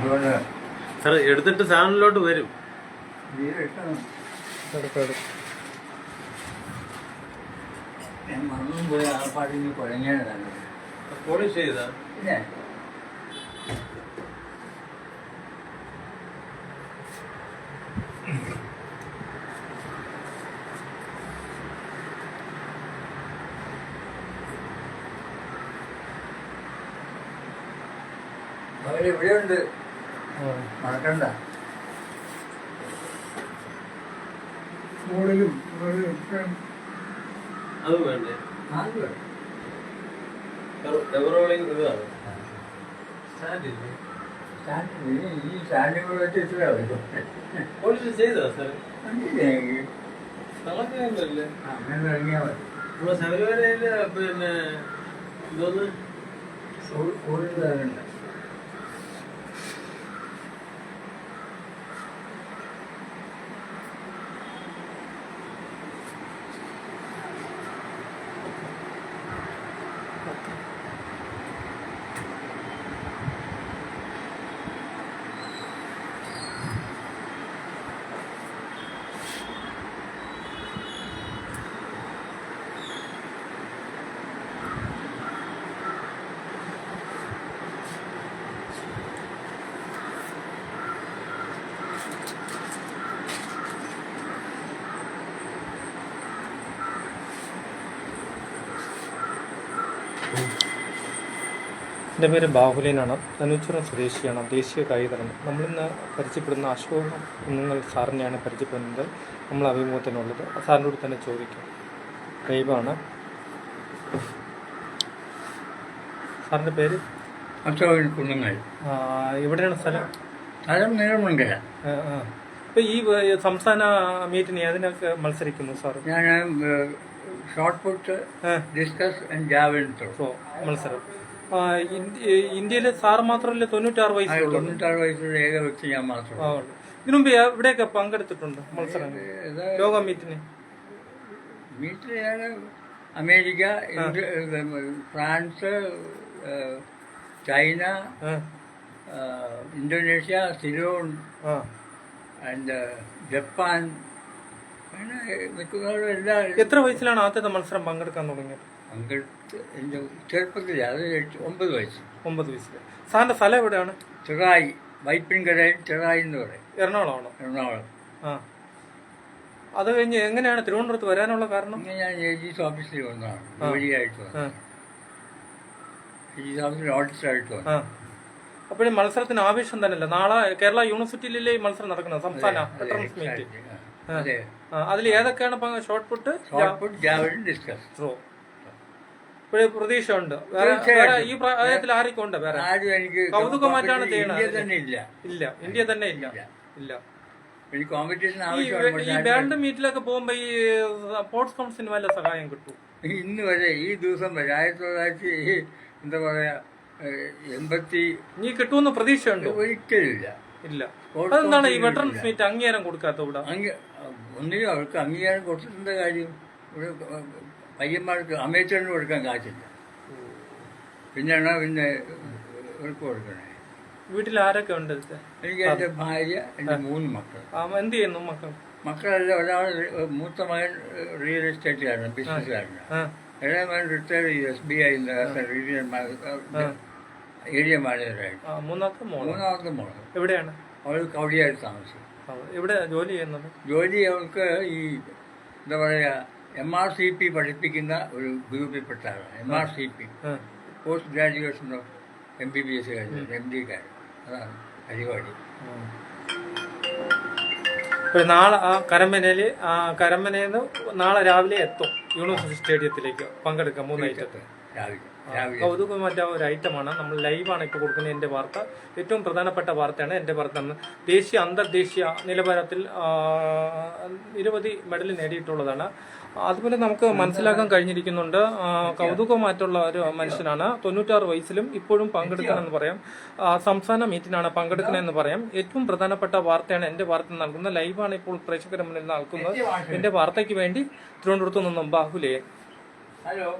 കൊണ്ടുവന്ന് സാർ എടുത്തിട്ട് സാധനത്തിലോട്ട് വരും. മറന്നും പോയി ആ പാട്ടിന് കുഴങ്ങിയാണ് നല്ലത് പോളിഷ് ചെയ്താ? പിന്നെ അവരിവിടെയുണ്ട് മറക്കണ്ട. മോളിലും അത് വേണ്ടേ? ആദ്യം ഡെവറോളിങ് ഇതാണ് സ്റ്റാൻഡില്ലേ? സ്റ്റാൻഡ് ഈ സ്റ്റാൻഡിൽ വെച്ച് ഇത്ര വരും പോളിഷ് ചെയ്താ സാർ കളക്കല്ലേ അങ്ങനെ ഇറങ്ങിയാൽ മതി. നമ്മളെ ശബരിമലയിൽ പിന്നെ ഇതൊന്ന് കൂടുതലുണ്ട് എന്റെ പേര് ബാഹുലേനാണ്. ധനുച്ചുരം സ്വദേശിയാണ്. ദേശീയ കായികതരം നമ്മളിന്ന് പരിചയപ്പെടുന്ന അശോക നിങ്ങൾ സാറിനെയാണ് പരിചയപ്പെടുന്നത്. നമ്മൾ അഭിമുഖത്തിനുള്ളത്. സാറിനോട് തന്നെ ചോദിക്കും. ദൈവമാണ്. സാറിന്റെ പേര്? അശോകൻ കുന്നുങ്ങൾ ആ, എവിടെയാണ് സ്ഥലം? സ്ഥലം നീളമുണ്ടല്ല ആ, ആ. ഇപ്പൊ ഈ സംസ്ഥാന മീറ്റിന് ഏതിനൊക്കെ മത്സരിക്കുന്നു സാർ ഞാൻ shot put. Discus and javelin throw. മത്സരം. ഇന്ത്യയിൽ സാർ മാത്രമല്ല തൊണ്ണൂറ്റാറ് വയസ്സ് തൊണ്ണൂറ്റാറ് വയസ്സുള്ള ഏക വ്യക്തി ഞാൻ മാത്രം ആ, ഉണ്ട്. ഇതിനു ഇവിടെയൊക്കെ എവിടെയൊക്കെ പങ്കെടുത്തിട്ടുണ്ട് മത്സരം ലോക മീറ്റിന്. മീറ്റിൽ ഞാൻ America France China Indonesia Ceylon and Japan. അങ്ങനെ മിക്കവാറും എല്ലാ എത്ര വയസ്സിലാണ് ആദ്യത്തെ മത്സരം പങ്കെടുക്കാൻ തുടങ്ങിയത്? പങ്കെടുത്ത് എന്റെ ചെറുപ്പത്തിൽ അത് ഒമ്പത് വയസ്സ്. ഒമ്പത് വയസ്സിൽ സാറിന്റെ സ്ഥലം എവിടെയാണ്? ചെറായി വൈപ്പിൻകരയിൽ ചെറായി എന്ന് പറയും. എറണാകുളമാണോ? എറണാകുളം. ആ. അത് കഴിഞ്ഞ് എങ്ങനെയാണ് തിരുവനന്തപുരത്ത് വരാനുള്ള കാരണം? ഞാൻ ജി ഓഫീസിൽ വന്നതാണ്. ജോലിയായിട്ട് വന്നു ഓഫീസിൽ ഓഡിറ്ററായിട്ട് വന്നു. അപ്പോഴും മത്സരത്തിന് ആവേശം തന്നെയല്ല? നാളെ കേരള യൂണിവേഴ്സിറ്റിയിലെ മത്സരം നടക്കുന്നത്? സംസ്ഥാന അതിൽ ഏതൊക്കെയാണ് shot put shot put javelin discus. Throw. പ്രതീക്ഷ ഉണ്ട് വേറെ വേറെ ഈ പ്രായത്തിൽ ആരൊക്കെ ഉണ്ട് വേറെ? ആരും എനിക്ക് കൗതുകമായിട്ടാണ് ചെയ്യുന്നത് ഇന്ത്യ തന്നെ ഇല്ല. ഇല്ല. ഇന്ത്യ തന്നെ ഇല്ല. ഇല്ല. ഈ ബാൻഡ് മീറ്റിലൊക്കെ പോകുമ്പോ ഈ സ്പോർട്സ് കൗൺസിലിന് വല്ല സഹായം കിട്ടും ഇന്ന് വരെ ഈ ദിവസം വരെ ആയിരത്തി തൊള്ളായിരത്തി എന്താ പറയാ എൺപത്തി നീ കിട്ടുമെന്ന് പ്രതീക്ഷയുണ്ട്? ഒരിക്കലില്ല ഇല്ല. അതെന്താണ് ഈ വെറ്ററൻസ് മീറ്റ് അംഗീകാരം കൊടുക്കാത്ത ഇവിടെ? ഒന്നിനും അവർക്ക് അംഗീകാരം കൊടുത്തിട്ടുണ്ട് കാര്യം? ഇവിടെ പയ്യന്മാർക്ക് അമേച്ചറിന് കൊടുക്കാൻ കാശില്ല. പിന്നെയാണ് പിന്നെ ഇവർക്ക് കൊടുക്കണേ? വീട്ടിൽ ആരൊക്കെ ഉണ്ട്? എനിക്ക് എന്റെ ഭാര്യ എന്റെ മൂന്ന് മക്കൾ. എന്ത് ചെയ്യുന്നു മക്കൾ? മക്കളല്ല ഒരാൾ മൂത്ത മകൻ റിയൽ എസ്റ്റേറ്റുകാരനാണ് ബിസിനസ്സുകാരനാണ് ഇളയ മകൻ റിട്ടയർ ചെയ്തു S B I region area മാനേജറായിട്ട് മൂന്നാമത്തെ മൂന്നാമത്തെ മോൾ. എവിടെയാണ്? അവൾ കവടിയായിട്ട് താമസിക്കും എവിടെ ജോലി ചെയ്യുന്നത്? ജോലി അവൾക്ക് ഈ എന്താ പറയുക എം ആർ സി പി പഠിപ്പിക്കുന്ന ഒരു ഗ്രൂപ്പിൽപ്പെട്ട ആളാണ് M R C P post graduation of M B B S കാര്യം എം ഡി കാര്യം. അതാണ് പരിപാടി. ഇപ്പൊ നാളെ ആ കരമനയിൽ ആ കരമനയിൽ നിന്ന് നാളെ രാവിലെ എത്തും. യൂണിവേഴ്സിറ്റി സ്റ്റേഡിയത്തിലേക്ക് പങ്കെടുക്കാം മൂന്ന് ഐറ്റത്ത് രാവിലെ. രാവിലെ. കൗതുകം മറ്റാ ഒരു ഐറ്റമാണ് നമ്മൾ ലൈവാണ് ഇപ്പോൾ കൊടുക്കുന്ന എന്റെ വാർത്ത. ഏറ്റവും പ്രധാനപ്പെട്ട വാർത്തയാണ് എന്റെ വാർത്ത ദേശീയ അന്തർദേശീയ നിലവാരത്തിൽ നിരവധി മെഡൽ നേടിയിട്ടുള്ളതാണ്. അതുപോലെ നമുക്ക് മനസ്സിലാക്കാൻ കഴിഞ്ഞിരിക്കുന്നുണ്ട് കൗതുകമായിട്ടുള്ള ഒരു മനുഷ്യനാണ്. തൊണ്ണൂറ്റാറ് വയസ്സിലും ഇപ്പോഴും പങ്കെടുക്കണമെന്ന് പറയാം. സംസ്ഥാന മീറ്റിനാണ് പങ്കെടുക്കണമെന്ന് പറയാം. ഏറ്റവും പ്രധാനപ്പെട്ട വാർത്തയാണ് എന്റെ വാർത്ത നൽകുന്നത്. ലൈവാണ് ഇപ്പോൾ പ്രേക്ഷകരുടെ മുന്നിൽ നൽകുന്നത്. എന്റെ വാർത്തയ്ക്ക് വേണ്ടി തിരുവനന്തപുരത്ത് നിന്നും ബാഹുലേ. ഹലോ